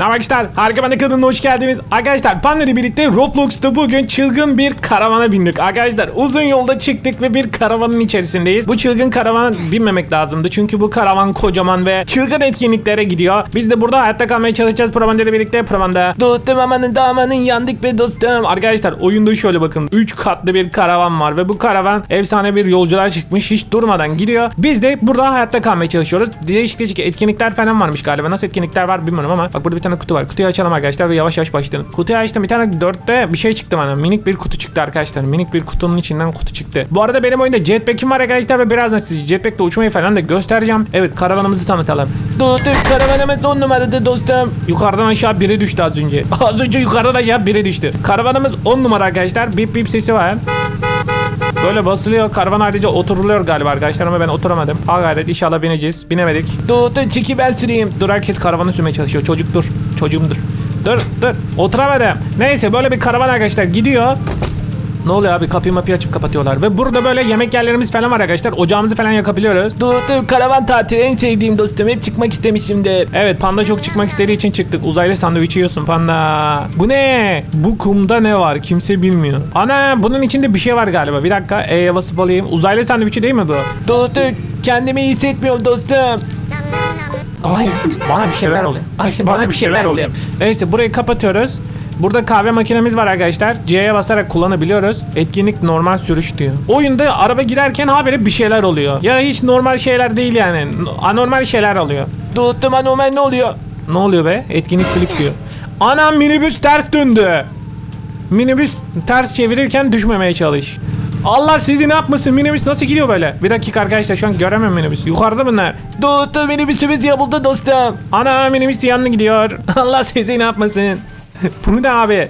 Arkadaşlar harika ben de kanalına hoş geldiniz. Arkadaşlar Panda ile birlikte Roblox'ta bugün çılgın bir karavana bindik. Arkadaşlar uzun yolda çıktık ve bir karavanın içerisindeyiz. Bu çılgın karavana binmemek lazımdı. Çünkü bu karavan kocaman ve çılgın etkinliklere gidiyor. Biz de burada hayatta kalmaya çalışacağız ile birlikte. Provanda. Dostum amanın da amanın yandık be dostum. Arkadaşlar oyunda şöyle bakın. 3 katlı bir karavan var ve bu karavan efsane bir yolculuğa çıkmış. Hiç durmadan gidiyor. Biz de burada hayatta kalmaya çalışıyoruz. Değişik değişik etkinlikler falan varmış galiba. Nasıl etkinlikler var bilmiyorum ama bak burada bir tane kutu var. Kutuyu açalım arkadaşlar ve yavaş yavaş başlayalım. Kutuyu açtım bir tane dörtte bir şey çıktı bana. Minik bir kutu çıktı arkadaşlar. Minik bir kutunun içinden kutu çıktı. Bu arada benim oyunda jetpack'im var arkadaşlar ve birazdan size jetpack'le uçmayı falan da göstereceğim. Evet karavanımızı tanıtalım. Dostum karavanımız on numarada dostum. Yukarıdan aşağı biri düştü az önce. Az önce yukarıdan aşağı biri düştü. Karavanımız 10 numara arkadaşlar. Bip bip sesi var. Böyle basılıyor. Karavan ayrıca oturuluyor galiba arkadaşlar ama ben oturamadım. Ha gayret inşallah bineceğiz. Binemedik. Dur dur çeki ben süreyim. Dur herkes karavanı sürmeye çalışıyor. Çocuk dur. Çocuğum dur. Dur dur. Oturamadım. Neyse böyle bir karavan arkadaşlar gidiyor. Ne oluyor abi kapıyı mapıyı açıp kapatıyorlar. Ve burada böyle yemek yerlerimiz falan var arkadaşlar. Ocağımızı falan yakabiliyoruz. Dur dur karavan tatili en sevdiğim dostum. Hep çıkmak istemişimdir. Evet panda çok çıkmak istediği için çıktık. Uzaylı sandviç yiyorsun panda. Bu ne? Bu kumda ne var? Kimse bilmiyor. Ana bunun içinde bir şey var galiba. Bir dakika E'ye basıp alayım. Uzaylı sandviçi değil mi bu? Dur dur kendimi iyi hissetmiyorum dostum. Ay bana bir şeyler oluyor. Ay bana bir şeyler oluyor. Neyse burayı kapatıyoruz. Burada kahve makinemiz var arkadaşlar. C'ye basarak kullanabiliyoruz. Etkinlik normal sürüş diyor. Oyunda araba giderken haberi bir şeyler oluyor. Ya hiç normal şeyler değil yani. Anormal şeyler oluyor. Dostum anormal ne oluyor? Ne oluyor be? Etkinlik flip diyor. Anam minibüs ters döndü. Minibüs ters çevirirken düşmemeye çalış. Allah sizi ne yapmasın minibüs nasıl gidiyor böyle? Bir dakika arkadaşlar şu an göremem minibüs. Yukarıda bunlar. Dostum minibüsümüz yapıldı dostum. Ana minibüs yanına gidiyor. Allah sizi ne yapmasın. bu ne abi?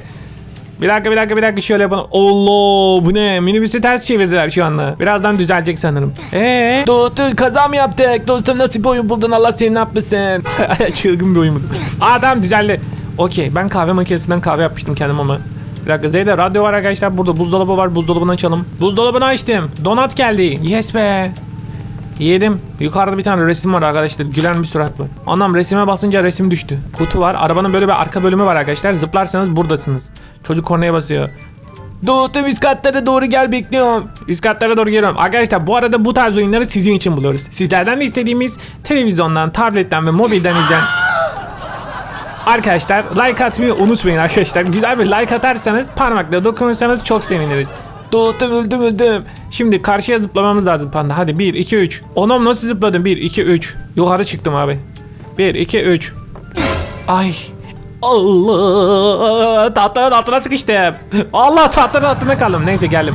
Bir dakika bir dakika bir dakika şöyle yapalım. Allah bu ne? Minibüsü ters çevirdiler şu anda. Birazdan düzelecek sanırım. Eee? Dostum kaza mı yaptık? Dostum nasıl bir oyun buldun? Allah seni ne yapmasın? Çılgın bir oyun buldum. Aa tamam düzeldi. Okey ben kahve makinesinden kahve yapmıştım kendim ama. Bir dakika Zeyde radyo var arkadaşlar burada buzdolabı var buzdolabını açalım. Buzdolabını açtım. Donat geldi. Yes be. Yedim. Yukarıda bir tane resim var arkadaşlar. Gülen bir surat var. Anam resime basınca resim düştü. Kutu var. Arabanın böyle bir arka bölümü var arkadaşlar. Zıplarsanız buradasınız. Çocuk kornaya basıyor. Doğutum üst katlara doğru gel bekliyorum. Üst katlara doğru geliyorum. Arkadaşlar bu arada bu tarz oyunları sizin için buluyoruz. Sizlerden de istediğimiz televizyondan, tabletten ve mobilden izleyen Arkadaşlar like atmayı unutmayın arkadaşlar. Güzel bir like atarsanız parmakla dokunursanız çok seviniriz. Doğdum öldüm öldüm. Şimdi karşıya zıplamamız lazım panda. Hadi 1 2 3. Onam nasıl zıpladım? 1 2 3. Yukarı çıktım abi. 1 2 3. Ay. Allah tahtların altına sıkıştım. Allah tahtların altına kaldım. Neyse geldim.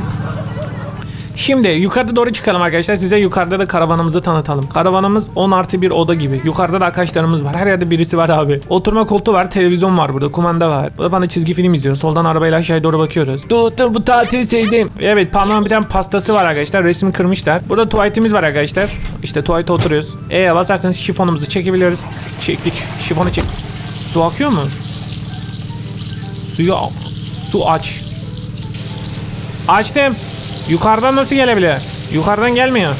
Şimdi yukarıda doğru çıkalım arkadaşlar. Size yukarıda da karavanımızı tanıtalım. Karavanımız 10 artı bir oda gibi. Yukarıda da arkadaşlarımız var. Her yerde birisi var abi. Oturma koltuğu var. Televizyon var burada. Kumanda var. Burada bana çizgi film izliyoruz. Soldan arabayla aşağıya doğru bakıyoruz. Dostum bu tatili sevdim. Evet Panda'nın bir tane pastası var arkadaşlar. Resmi kırmışlar. Burada tuvaletimiz var arkadaşlar. İşte tuvalete oturuyoruz. E'ye basarsanız şifonumuzu çekebiliyoruz. Çektik. Şifonu çek. Su akıyor mu? Suyu su aç. Açtım. Yukarıdan nasıl gelebilir? Yukarıdan gelmiyor.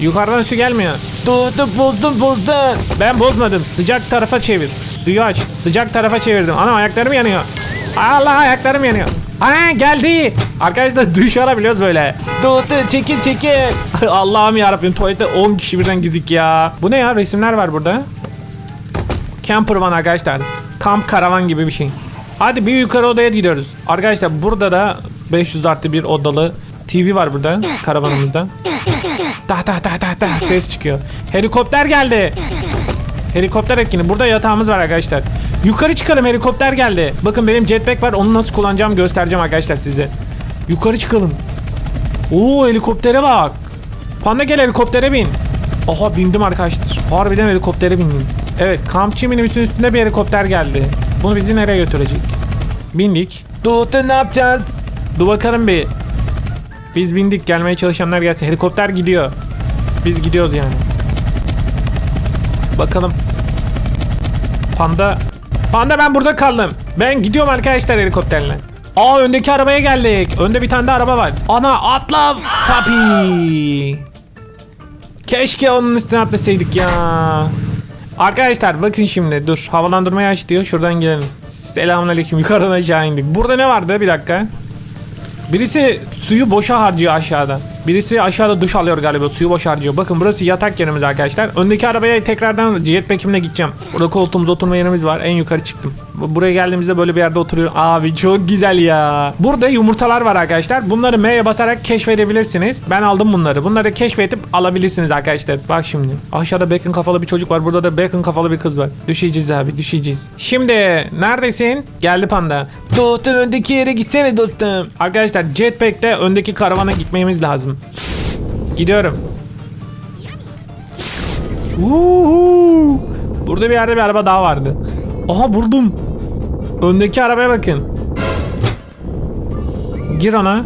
Yukarıdan su gelmiyor. Dur dur bozdun bozdun. Ben bozmadım. Sıcak tarafa çevir. Suyu aç. Sıcak tarafa çevirdim. Ana ayaklarım yanıyor. Allah ayaklarım yanıyor. Aa geldi. Arkadaşlar duş alabiliyoruz böyle. Dur dur çekil çekil. Allah'ım yarabbim tuvalete 10 kişi birden girdik ya. Bu ne ya resimler var burada. Camper van arkadaşlar. Kamp karavan gibi bir şey. Hadi bir yukarı odaya gidiyoruz. Arkadaşlar burada da 500 artı bir odalı TV var burada karavanımızda. Da da da da da ses çıkıyor. Helikopter geldi. Helikopter etkini. Burada yatağımız var arkadaşlar. Yukarı çıkalım helikopter geldi. Bakın benim jetpack var. Onu nasıl kullanacağımı göstereceğim arkadaşlar size. Yukarı çıkalım. Oo helikoptere bak. Panda gel helikoptere bin. Aha bindim arkadaşlar. Harbiden helikoptere bindim. Evet kampçı minibüsün üstünde bir helikopter geldi. Bunu bizi nereye götürecek? Bindik. Doğuta ne yapacağız? Dur bakalım bir. Biz bindik gelmeye çalışanlar gelsin. Helikopter gidiyor. Biz gidiyoruz yani. Bakalım. Panda. Panda ben burada kaldım. Ben gidiyorum arkadaşlar helikopterle. Aa öndeki arabaya geldik. Önde bir tane de araba var. Ana atla papi. Keşke onun üstüne atlasaydık ya. Arkadaşlar bakın şimdi dur havalandırmayı aç diyor şuradan girelim. Selamünaleyküm yukarıdan aşağı indik. Burada ne vardı bir dakika. Birisi suyu boşa harcıyor aşağıda. Birisi aşağıda duş alıyor galiba suyu boşa harcıyor. Bakın burası yatak yerimiz arkadaşlar. Öndeki arabaya tekrardan jetpack'imle gideceğim. Burada koltuğumuz oturma yerimiz var. En yukarı çıktım. Bu- Buraya geldiğimizde böyle bir yerde oturuyor. Abi çok güzel ya. Burada yumurtalar var arkadaşlar. Bunları M'ye basarak keşfedebilirsiniz. Ben aldım bunları. Bunları keşfedip alabilirsiniz arkadaşlar. Bak şimdi. Aşağıda bacon kafalı bir çocuk var. Burada da bacon kafalı bir kız var. Düşeceğiz abi düşeceğiz. Şimdi neredesin? Geldi panda. Dostum öndeki yere gitsene dostum. Arkadaşlar jetpack'te öndeki karavana gitmemiz lazım. Gidiyorum. Uhu. Burada bir yerde bir araba daha vardı. Aha buldum. Öndeki arabaya bakın. Gir ona.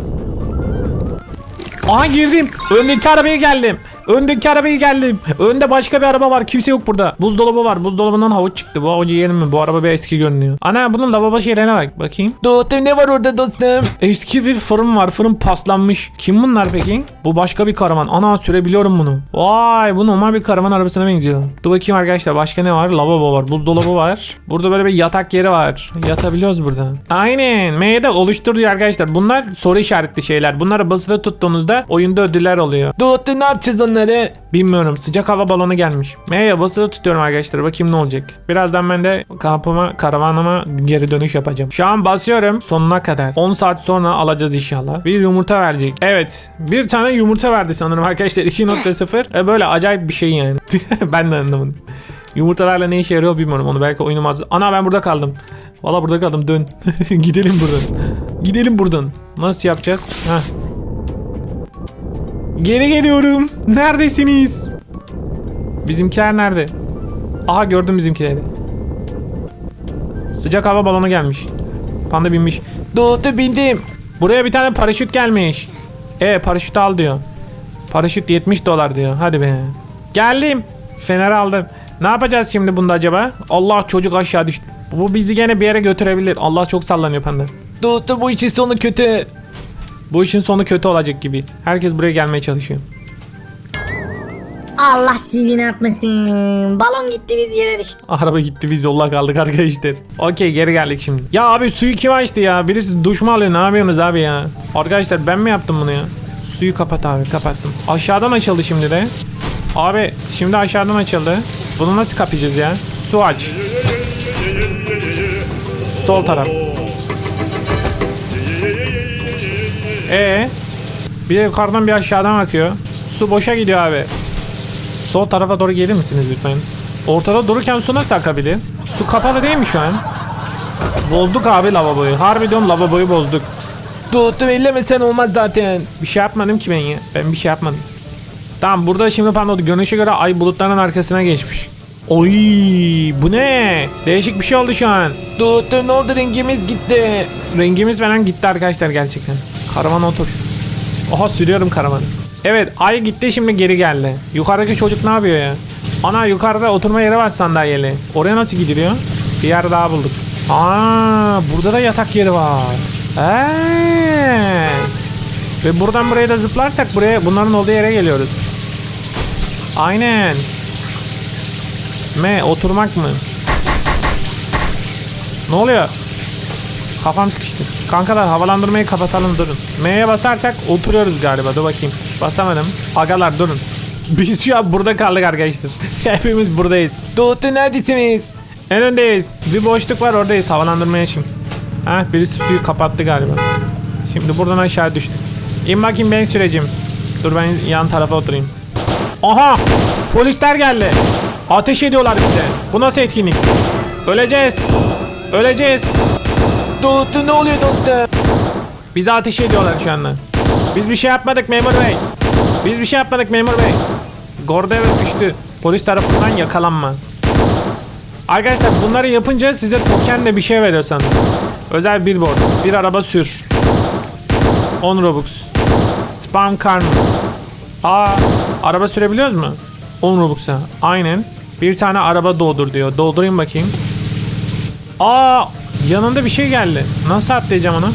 Aha girdim. Öndeki arabaya geldim. Öndeki arabaya geldim. Önde başka bir araba var. Kimse yok burada. Buzdolabı var. Buzdolabından havuç çıktı. Bu havucu yiyelim mi? Bu araba bir eski görünüyor. Ana bunun lavabo şeylerine bak. Bakayım. Dostum ne var orada dostum? Eski bir fırın var. Fırın paslanmış. Kim bunlar peki? Bu başka bir karavan. Ana sürebiliyorum bunu. Vay bu normal bir karavan arabasına benziyor. Dur bakayım arkadaşlar. Başka ne var? Lavabo var. Buzdolabı var. Burada böyle bir yatak yeri var. Yatabiliyoruz burada. Aynen. M'de oluştur diyor arkadaşlar. Bunlar soru işaretli şeyler. Bunları basılı tuttuğunuzda oyunda ödüller oluyor. Dostum ne yapacağız onları? Bilmiyorum. Sıcak hava balonu gelmiş. M'ye basılı tutuyorum arkadaşlar. Bakayım ne olacak. Birazdan ben de kampıma, karavanıma geri dönüş yapacağım. Şu an basıyorum sonuna kadar. 10 saat sonra alacağız inşallah. Bir yumurta verecek. Evet. Bir tane yumurta verdi sanırım arkadaşlar. 2.0. E böyle acayip bir şey yani. ben de anlamadım. Yumurtalarla ne işe yarıyor bilmiyorum onu belki oyunum az. Ana ben burada kaldım. Valla burada kaldım dön. Gidelim buradan. Gidelim buradan. Nasıl yapacağız? Heh. Geri geliyorum. Neredesiniz? Bizimkiler nerede? Aha gördüm bizimkileri. Sıcak hava balonu gelmiş. Panda binmiş. Doğdu bindim. Buraya bir tane paraşüt gelmiş. E paraşüt al diyor. Paraşüt 70 dolar diyor. Hadi be. Geldim. Fener aldım. Ne yapacağız şimdi bunda acaba? Allah çocuk aşağı düştü. Bu bizi gene bir yere götürebilir. Allah çok sallanıyor panda. Dostum bu işin sonu kötü. Bu işin sonu kötü olacak gibi. Herkes buraya gelmeye çalışıyor. Allah sizi ne yapmasın. Balon gitti biz yere düştük. Araba gitti biz yolla kaldık arkadaşlar. Okey geri geldik şimdi. Ya abi suyu kim açtı ya? Birisi duş mu alıyor? Ne yapıyorsunuz abi ya? Arkadaşlar ben mi yaptım bunu ya? Suyu kapat abi kapattım. Aşağıdan açıldı şimdi de. Abi şimdi aşağıdan açıldı. Bunu nasıl kapayacağız ya? Su aç. Sol taraf. Ee, bir de yukarıdan bir aşağıdan akıyor. Su boşa gidiyor abi. Sol tarafa doğru gelir misiniz lütfen? Ortada dururken su nasıl akabilir? Su kapalı değil mi şu an? Bozduk abi lavaboyu. Harbi diyorum lavaboyu bozduk. Dostum ellemesen olmaz zaten. Bir şey yapmadım ki ben ya. Ben bir şey yapmadım. Tamam burada şimdi pardon görünüşe göre ay bulutların arkasına geçmiş. Oy bu ne? Değişik bir şey oldu şu an. Dostum ne oldu rengimiz gitti. Rengimiz falan gitti arkadaşlar gerçekten. Karavan otur. Oha sürüyorum karavanı. Evet ay gitti şimdi geri geldi. Yukarıdaki çocuk ne yapıyor ya? Ana yukarıda oturma yeri var sandalyeli. Oraya nasıl gidiliyor? Bir yer daha bulduk. Aa burada da yatak yeri var. Eee. Ve buradan buraya da zıplarsak buraya bunların olduğu yere geliyoruz. Aynen. M oturmak mı? Ne oluyor? Kafam sıkıştı. Kankalar havalandırmayı kapatalım durun. M'ye basarsak oturuyoruz galiba. Dur bakayım. Basamadım. Agalar durun. Biz şu an burada kaldık arkadaşlar. Hepimiz buradayız. Doğdu neredesiniz? En öndeyiz. Bir boşluk var oradayız. Havalandırmaya şimdi. Ha birisi suyu kapattı galiba. Şimdi buradan aşağı düştük. İn bakayım ben sürecim. Dur ben yan tarafa oturayım. Aha! Polisler geldi. Ateş ediyorlar bize. Bu nasıl etkinlik? Öleceğiz. Öleceğiz. Doğdu ne oluyor dostum? Bize ateş ediyorlar şu anda. Biz bir şey yapmadık memur bey. Biz bir şey yapmadık memur bey. Gordev düştü. Polis tarafından yakalanma. Arkadaşlar bunları yapınca size tokenle bir şey veriyor sanırım. Özel billboard. Bir araba sür. 10 Robux. Spam car mı? Aa, araba sürebiliyoruz mu? 10 Robux'a. Aynen. Bir tane araba doldur diyor. Doldurayım bakayım. Aa, yanında bir şey geldi. Nasıl atlayacağım onu?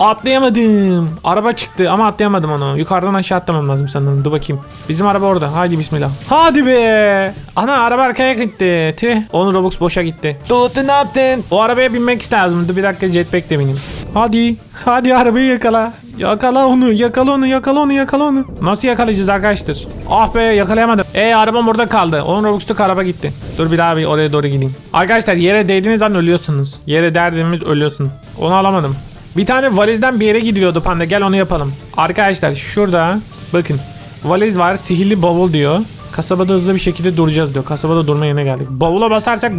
Atlayamadım. Araba çıktı ama atlayamadım onu. Yukarıdan aşağı atlamam lazım sanırım. Dur bakayım. Bizim araba orada. Haydi bismillah. Hadi be. Ana araba arkaya gitti. Tüh. Onun Robux boşa gitti. Doğdu ne yaptın? O arabaya binmek lazımdı. Bir dakika jetpack de bineyim. Hadi. Hadi arabayı yakala. Yakala onu, yakala onu, yakala onu, yakala onu. Nasıl yakalayacağız arkadaşlar? Ah be yakalayamadım. E arabam orada kaldı. 10 Robux'luk araba gitti. Dur bir daha bir oraya doğru gideyim. Arkadaşlar yere değdiğiniz an ölüyorsunuz. Yere derdiğimiz ölüyorsun. Onu alamadım. Bir tane valizden bir yere gidiyordu panda. Gel onu yapalım. Arkadaşlar şurada bakın. Valiz var. Sihirli bavul diyor. Kasabada hızlı bir şekilde duracağız diyor. Kasabada durma yerine geldik. Bavula basarsak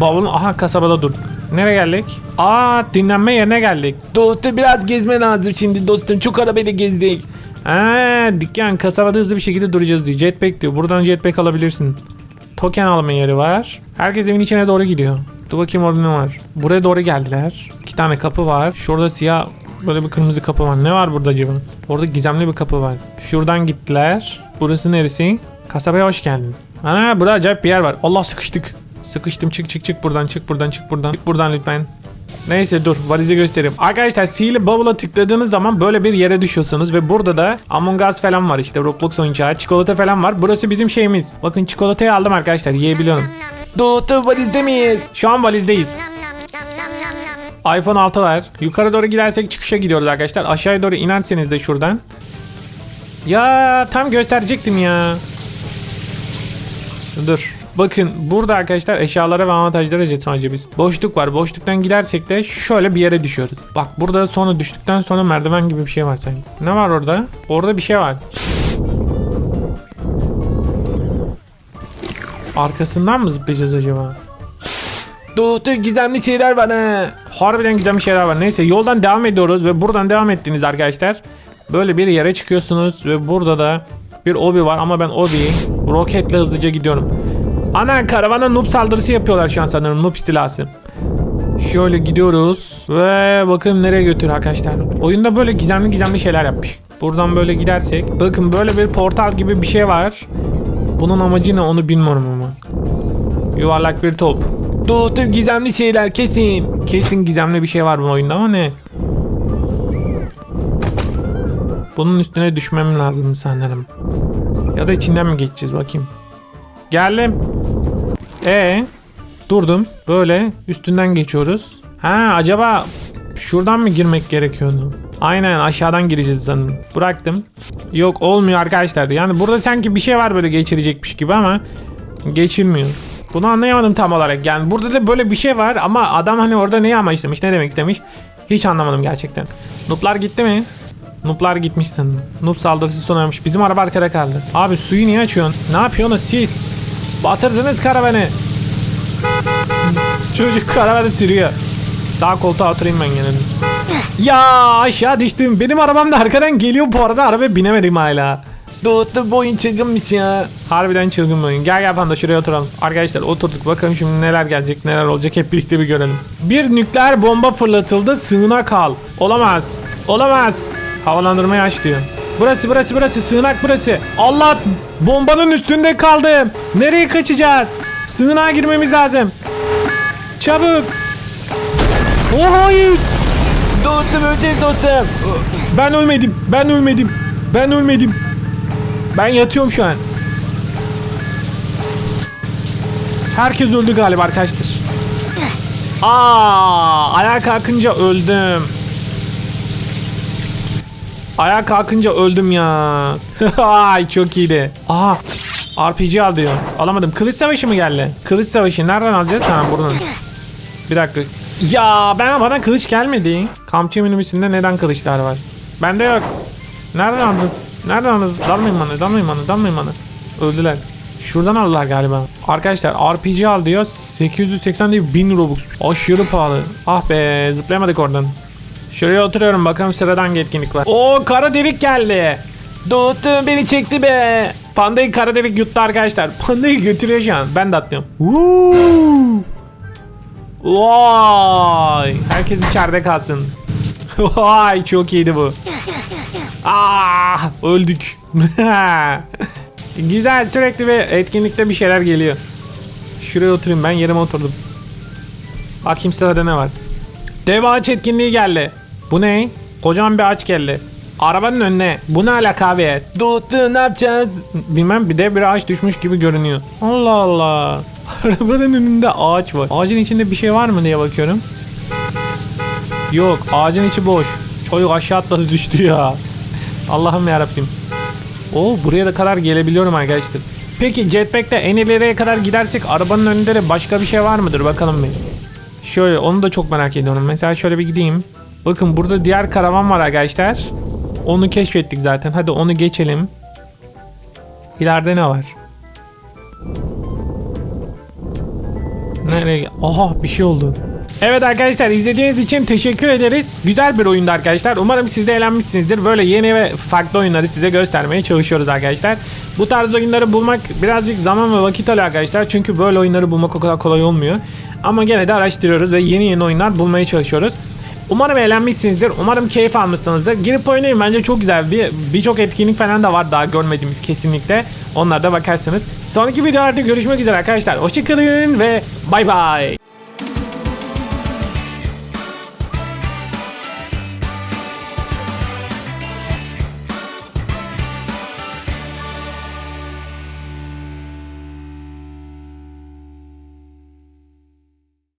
bavulun aha kasabada dur. Nereye geldik? Aa dinlenme yerine geldik. Dostum biraz gezme lazım şimdi dostum. Çok arabayla gezdik. Aa dükkan kasabada hızlı bir şekilde duracağız diyor. Jetpack diyor. Buradan jetpack alabilirsin. Token alma yeri var. Herkes evin içine doğru gidiyor. Dur bakayım orada ne var. Buraya doğru geldiler. İki tane kapı var. Şurada siyah böyle bir kırmızı kapı var. Ne var burada acaba? Orada gizemli bir kapı var. Şuradan gittiler. Burası neresi? Kasabaya hoş geldin. Ana burada acayip bir yer var. Allah sıkıştık. Sıkıştım çık çık çık buradan çık buradan çık buradan. Çık buradan lütfen. Neyse dur valizi göstereyim. Arkadaşlar sihirli bavula tıkladığınız zaman böyle bir yere düşüyorsunuz ve burada da Among Us falan var işte Roblox oyuncağı, çikolata falan var. Burası bizim şeyimiz. Bakın çikolatayı aldım arkadaşlar yiyebiliyorum. Doğdu valizde miyiz? Şu an valizdeyiz. iPhone 6 var. Yukarı doğru gidersek çıkışa gidiyoruz arkadaşlar. Aşağıya doğru inerseniz de şuradan. Ya tam gösterecektim ya. Dur. Bakın burada arkadaşlar eşyalara ve avantajlara jeton. Boşluk var. Boşluktan gidersek de şöyle bir yere düşüyoruz. Bak burada sonra düştükten sonra merdiven gibi bir şey var sanki. Ne var orada? Orada bir şey var. Arkasından mı zıplayacağız acaba? Dostum gizemli şeyler var ha. Harbiden gizemli şeyler var. Neyse yoldan devam ediyoruz ve buradan devam ettiğiniz arkadaşlar böyle bir yere çıkıyorsunuz ve burada da bir obi var ama ben obiyi roketle hızlıca gidiyorum. Ana karavana noob saldırısı yapıyorlar şu an sanırım noob istilası. Şöyle gidiyoruz ve bakın nereye götür arkadaşlar. Oyunda böyle gizemli gizemli şeyler yapmış. Buradan böyle gidersek bakın böyle bir portal gibi bir şey var. Bunun amacı ne onu bilmiyorum ama. Yuvarlak bir top. Dostum gizemli şeyler kesin. Kesin gizemli bir şey var bu oyunda ama ne? Bunun üstüne düşmem lazım sanırım. Ya da içinden mi geçeceğiz bakayım. Geldim. E durdum. Böyle üstünden geçiyoruz. Ha acaba şuradan mı girmek gerekiyordu? Aynen aşağıdan gireceğiz sanırım. Bıraktım. Yok olmuyor arkadaşlar. Yani burada sanki bir şey var böyle geçirecekmiş gibi ama geçilmiyor. Bunu anlayamadım tam olarak. Yani burada da böyle bir şey var ama adam hani orada neyi amaçlamış, ne demek istemiş? Hiç anlamadım gerçekten. Nuplar gitti mi? Nuplar gitmiş sanırım. Nup saldırısı sona ermiş. Bizim araba arkada kaldı. Abi suyu niye açıyorsun? Ne yapıyorsunuz siz? Batırdınız karavanı. Çocuk karavanı sürüyor. Sağ koltuğa oturayım ben gene. Ya aşağı düştüm. Benim arabam da arkadan geliyor bu arada. Arabaya binemedim hala. Dostum bu oyun çılgınmış ya. Harbiden çılgın bir oyun. Gel gel panda şuraya oturalım. Arkadaşlar oturduk bakalım şimdi neler gelecek neler olacak hep birlikte bir görelim. Bir nükleer bomba fırlatıldı sığına kal. Olamaz. Olamaz. Havalandırmayı aç diyor. Burası burası burası sığınak burası. Allah bombanın üstünde kaldım. Nereye kaçacağız? Sığınağa girmemiz lazım. Çabuk. Oh hayır. Dostum ölecek dostum. Ben ölmedim. Ben ölmedim. Ben ölmedim. Ben yatıyorum şu an. Herkes öldü galiba arkadaşlar. Aa, ayağa kalkınca öldüm. Ayağa kalkınca öldüm ya. Ay çok iyiydi. Aha. RPG al diyor. Alamadım. Kılıç savaşı mı geldi? Kılıç savaşı nereden alacağız? Ha buradan. Bir dakika. Ya ben bana kılıç gelmedi. Kampçı minibüsünde neden kılıçlar var? Bende yok. Nereden aldınız? Nereden aldınız? Dalmayın bana, dalmayın bana, dalmayın bana. Öldüler. Şuradan aldılar galiba. Arkadaşlar RPG al diyor. 880 değil 1000 Robux. Aşırı pahalı. Ah be zıplayamadık oradan. Şuraya oturuyorum bakalım sıradan hangi etkinlik var. Oo kara delik geldi. Dostum beni çekti be. Pandayı kara delik yuttu arkadaşlar. Pandayı götürüyor şu an. Ben de atlıyorum. Woo! Vay! Herkes içeride kalsın. Vay çok iyiydi bu. Ah öldük. Güzel sürekli bir etkinlikte bir şeyler geliyor. Şuraya oturayım ben yerime oturdum. Bakayım sırada ne var. Dev ağaç etkinliği geldi. Bu ne? Kocaman bir ağaç geldi. Arabanın önüne. Bu ne alaka abi? Dostum ne yapacağız? Bilmem bir de bir ağaç düşmüş gibi görünüyor. Allah Allah. Arabanın önünde ağaç var. Ağacın içinde bir şey var mı diye bakıyorum. Yok ağacın içi boş. Çocuk aşağı atladı düştü ya. Allah'ım yarabbim. Oo buraya da kadar gelebiliyorum arkadaşlar. Peki jetpack'te en ileriye kadar gidersek arabanın önünde de başka bir şey var mıdır bakalım bir. Şöyle onu da çok merak ediyorum. Mesela şöyle bir gideyim. Bakın burada diğer karavan var arkadaşlar. Onu keşfettik zaten. Hadi onu geçelim. İleride ne var? Nereye? Aha bir şey oldu. Evet arkadaşlar izlediğiniz için teşekkür ederiz. Güzel bir oyundu arkadaşlar. Umarım siz de eğlenmişsinizdir. Böyle yeni ve farklı oyunları size göstermeye çalışıyoruz arkadaşlar. Bu tarz oyunları bulmak birazcık zaman ve vakit alıyor arkadaşlar. Çünkü böyle oyunları bulmak o kadar kolay olmuyor. Ama gene de araştırıyoruz ve yeni yeni oyunlar bulmaya çalışıyoruz. Umarım eğlenmişsinizdir. Umarım keyif almışsınızdır. Girip oynayın bence çok güzel. Bir birçok etkinlik falan da var daha görmediğimiz kesinlikle. Onlara da bakarsınız. Sonraki videolarda görüşmek üzere arkadaşlar. Hoşçakalın ve bay bay.